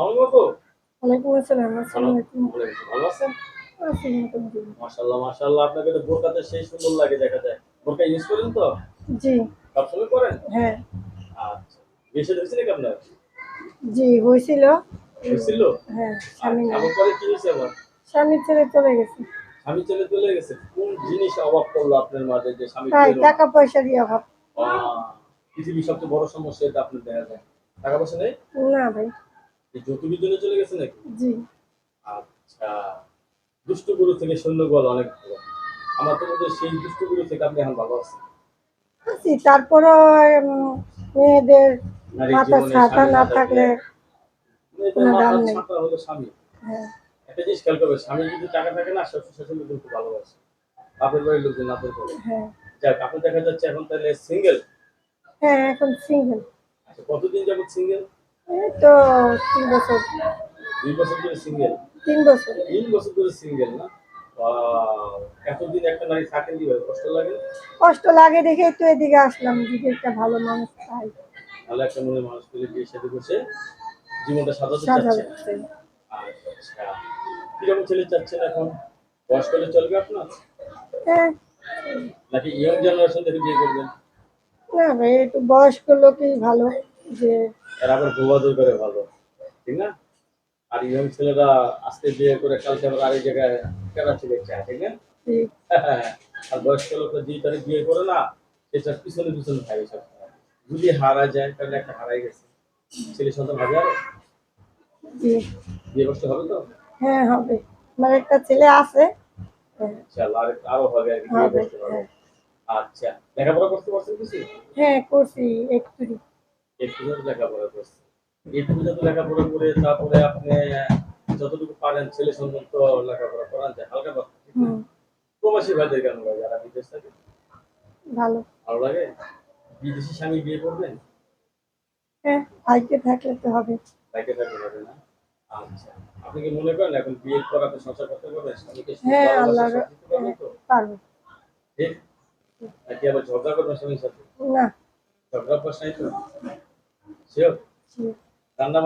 ওয়ালাইকুম আসসালাম আসসালামু আলাইকুম। ভালো আছেন? মাশাআল্লাহ মাশাআল্লাহ আপনাকে তো বোরকাতে সেই সুন্দর লাগে দেখা যায়। বোরকা ইউজ করেন তো? জি। সবসময় করেন হ্যাঁ। আচ্ছা। নাকি আপনার? জি হয়েছিল। হয়েছিল? হ্যাঁ স্বামী নাই। কি হয়েছে আমার স্বামী ছেড়ে চলে গেছে। স্বামী চলে চলে গেছে। কোন জিনিস অভাব করল আপনার মাঝে যে স্বামী টাকা পয়সারই অভাব। পৃথিবীর সবচেয়ে বড় সমস্যা এটা আপনার দেখা যায়। টাকা পয়সা নেই? না ভাই। যৌতুকের জন্য চলে গেছে নাকি? জি। আচ্ছা দুষ্টু গুরু থেকে সৈন্য বল অনেক ভালো। আমার তো মধ্যে সেই দুষ্টু গুরু থেকে আপনি এখন ভালো আছেন। আছি তারপরও মেয়েদের মাথা ছাতা না থাকলে কোনো দাম নেই। ছাতা হলো স্বামী। হ্যাঁ। একটা জিনিস খেয়াল করবে স্বামী যদি টাকা থাকে না শ্বশুর শাশুড়ি কিন্তু ভালোবাসে। বাপের বাড়ির লোকজন আদর করে হ্যাঁ। যাক আপনি দেখা যাচ্ছে এখন তাহলে সিঙ্গেল হ্যাঁ এখন সিঙ্গেল আচ্ছা কতদিন যাবত সিঙ্গেল এই তো তিন বছর। দুই বছর ধরে সিঙ্গেল তিন বছর। তিন বছর ধরে সিঙ্গেল না? এতদিন একটা নারী থাকেন কীভাবে? কষ্ট লাগে? কষ্ট লাগে দেখে তো এদিকে আসলাম যদি একটা ভালো মানুষ পাই ভালো একটা মনে মানুষ পেলে সাথে বসে জীবনটা সাজাতে আচ্ছা কীরকম ছেলে চাচ্ছেন এখন? বয়স করলে চলবে আপনার? হ্যাঁ। নাকি ইয়ং জেনারেশন থেকে বিয়ে করবেন? না ভাই একটু বয়স্ক লোকই ভালো। যে এরা আবার করে ভালো ঠিক না? আর ইয়ং ছেলেরা আজকে বিয়ে করে কালকে আবার আরেক জায়গায় কেনা ছেলে চায় ঠিক না? আর বয়স্ক লোকরা যে তারা বিয়ে করে না সেটা পিছনে পিছনে থাকে সব যদি হারা যায় তাহলে একটা হারাই গেছে। ছেলে সন্তান হবে আরও বিয়ে কষ্ট হবে তো? হ্যাঁ হবে। আমার একটা ছেলে আছে। আরও হবে আর কি করতে হ্যাঁ। আচ্ছা লেখাপড়া করতে পারছেন কিছু? হ্যাঁ করছি একটু যত লেখাপড়া করছে। একটু যত লেখাপড়া করে তারপরে আপনি যতটুকু পারেন ছেলে সন্তান তো লেখাপড়া করান যায় হালকা প্রবাসী ভাইদের কেন লাগে? যারা বিদেশ থাকে? ভালো। ভালো লাগে? বিদেশি স্বামী বিয়ে করবেন হ্যাঁ ভাইকে থাকলে তো হবে। তাকে থাকতে হবে না? আচ্ছা। আপনি কি মনে করেন এখন বিয়ে করাতে সংসার করতে পারবেন স্বামীকে হ্যাঁ, আল্লাহ তো? ঠিক নাকি আবার ঝগড়া করবেন স্বামীর সাথে? না। ঝগড়া প্রশ্ন তো। রান্না